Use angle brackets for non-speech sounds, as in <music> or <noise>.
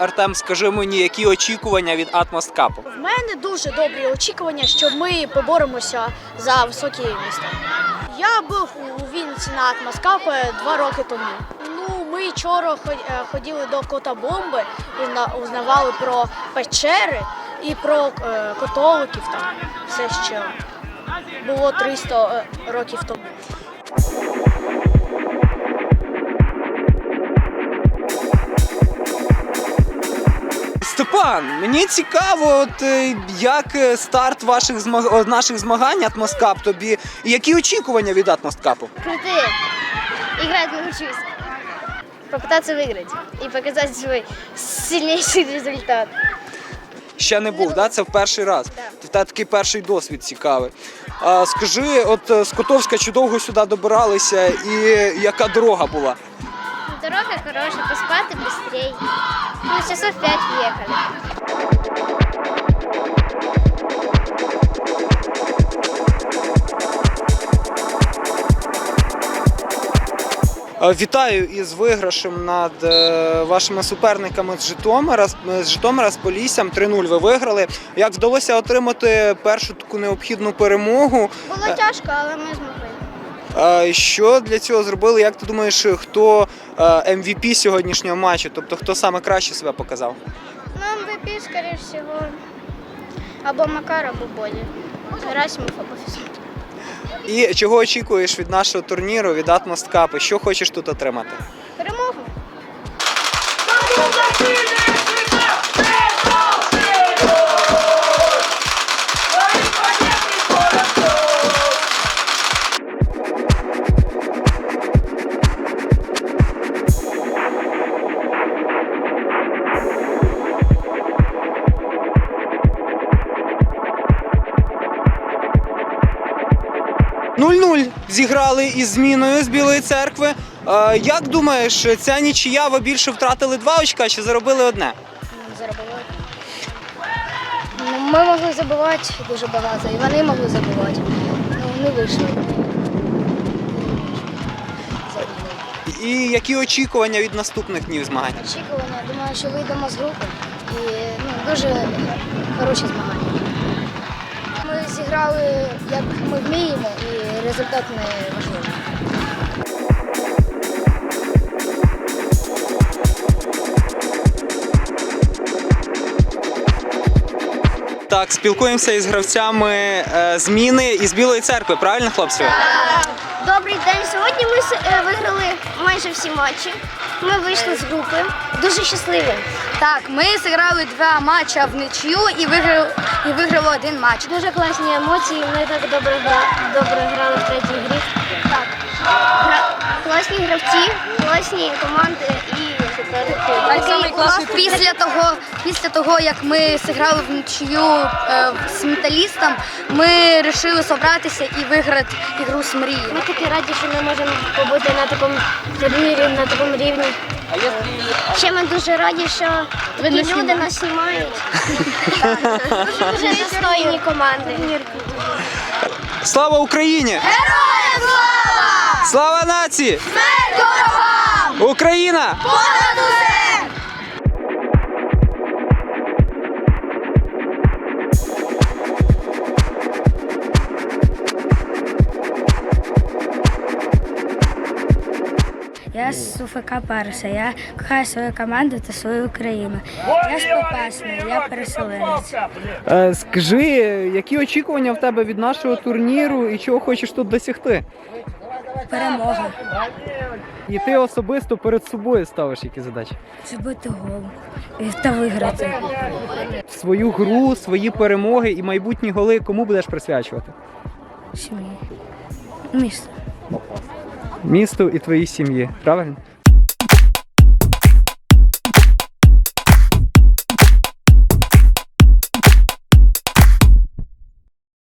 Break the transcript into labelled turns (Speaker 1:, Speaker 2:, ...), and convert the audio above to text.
Speaker 1: Артем, скажи мені, які очікування від Атмост Капу?
Speaker 2: В мене дуже добрі очікування, що ми поборемося за високі міста. Я був у Вінниці на Атмоскапи два роки тому. Ну, ми вчора е, ходили до кота бомби, узна- узнавали про печери і про е, котоликів там. Все ще було 300 е, років тому.
Speaker 1: Степан, мені цікаво, от е, як е, старт ваших змаг... о, наших змагань Атмоскап тобі, і які очікування від Атмосткапу?
Speaker 3: Крутые. Играть научусь. Попытаться выиграть и показать свой сильнейший результат.
Speaker 1: Ще не був, да? Це в перший раз. В тебе такий перший досвід цікавий. А, скажи, от е, з Котовська чи довго сюди добиралися, і яка дорога була?
Speaker 3: Дорога хорошая, поспаты быстрее. Ну, часов пять въехали.
Speaker 1: Е, Вітаю із виграшем над е, вашими суперниками з Житомира, з- з Житомира з Поліссям. 3-0 ви виграли. Як вдалося отримати першу таку необхідну перемогу?
Speaker 3: Було тяжко, але ми змогли.
Speaker 1: Що для цього зробили? Як ти думаєш, хто е, MVP сьогоднішнього матчу? Тобто хто саме краще себе показав?
Speaker 3: Ну, МВП, скоріше всього, або Макар, або Болі. Герасимов або Фізон.
Speaker 1: І чого очікуєш від нашого турніру, від Атмост Капу? Що хочеш тут отримати? 0-0 зіграли із зміною з Білої церкви. Е, Як думаєш, ця нічия ви більше втратили два очка чи заробили одне?
Speaker 3: Заробили. Ну, ми могли забивати дуже багато, і вони могли забивати. Ну, не вийшло.
Speaker 1: І які очікування від наступних днів змагань?
Speaker 3: Очікування, думаю, що вийдемо з групи і ну, дуже хороші змагання. Ми зіграли, як ми вміємо, і результат не важливий.
Speaker 1: Так, спілкуємося із гравцями е, зміни із Білої церкви, правильно, хлопці?
Speaker 3: Добрий день. Сьогодні ми с- е, виграли майже всі матчі. Ми вийшли з групи. Дуже щасливі.
Speaker 4: Так, ми зіграли два матчі в нічю і виграли, і виграли один матч.
Speaker 3: Дуже класні емоції. Ми так добре, гра- добре грали в третій грі. Так. Гра... Класні гравці, класні команди і
Speaker 4: Після того, після того, як ми зіграли в нічю е, з металістом, ми вирішили зібратися і виграти ігру з мрії.
Speaker 3: Ми такі раді, що ми можемо побути на такому турнірі, на такому рівні. Ще ми дуже раді, що такі люди нас знімають. <laughs> Дуже достойні команди.
Speaker 1: Слава Україні!
Speaker 4: Героям слава!
Speaker 1: Слава нації!
Speaker 4: Смерть ворогам!
Speaker 1: Україна!
Speaker 4: Понад усе!
Speaker 5: Я з УФК Паруса. Я кохаю свою команду та свою Україну. Я з Попасної, я переселенець.
Speaker 1: Е, Скажи, які очікування в тебе від нашого турніру і чого хочеш тут досягти?
Speaker 5: Перемога.
Speaker 1: І ти особисто перед собою ставиш які задачі?
Speaker 5: Забити гол та виграти.
Speaker 1: Свою гру, свої перемоги і майбутні голи кому будеш присвячувати?
Speaker 5: Сім'ї. Місто.
Speaker 1: Місту і твоїй сім'ї, правильно?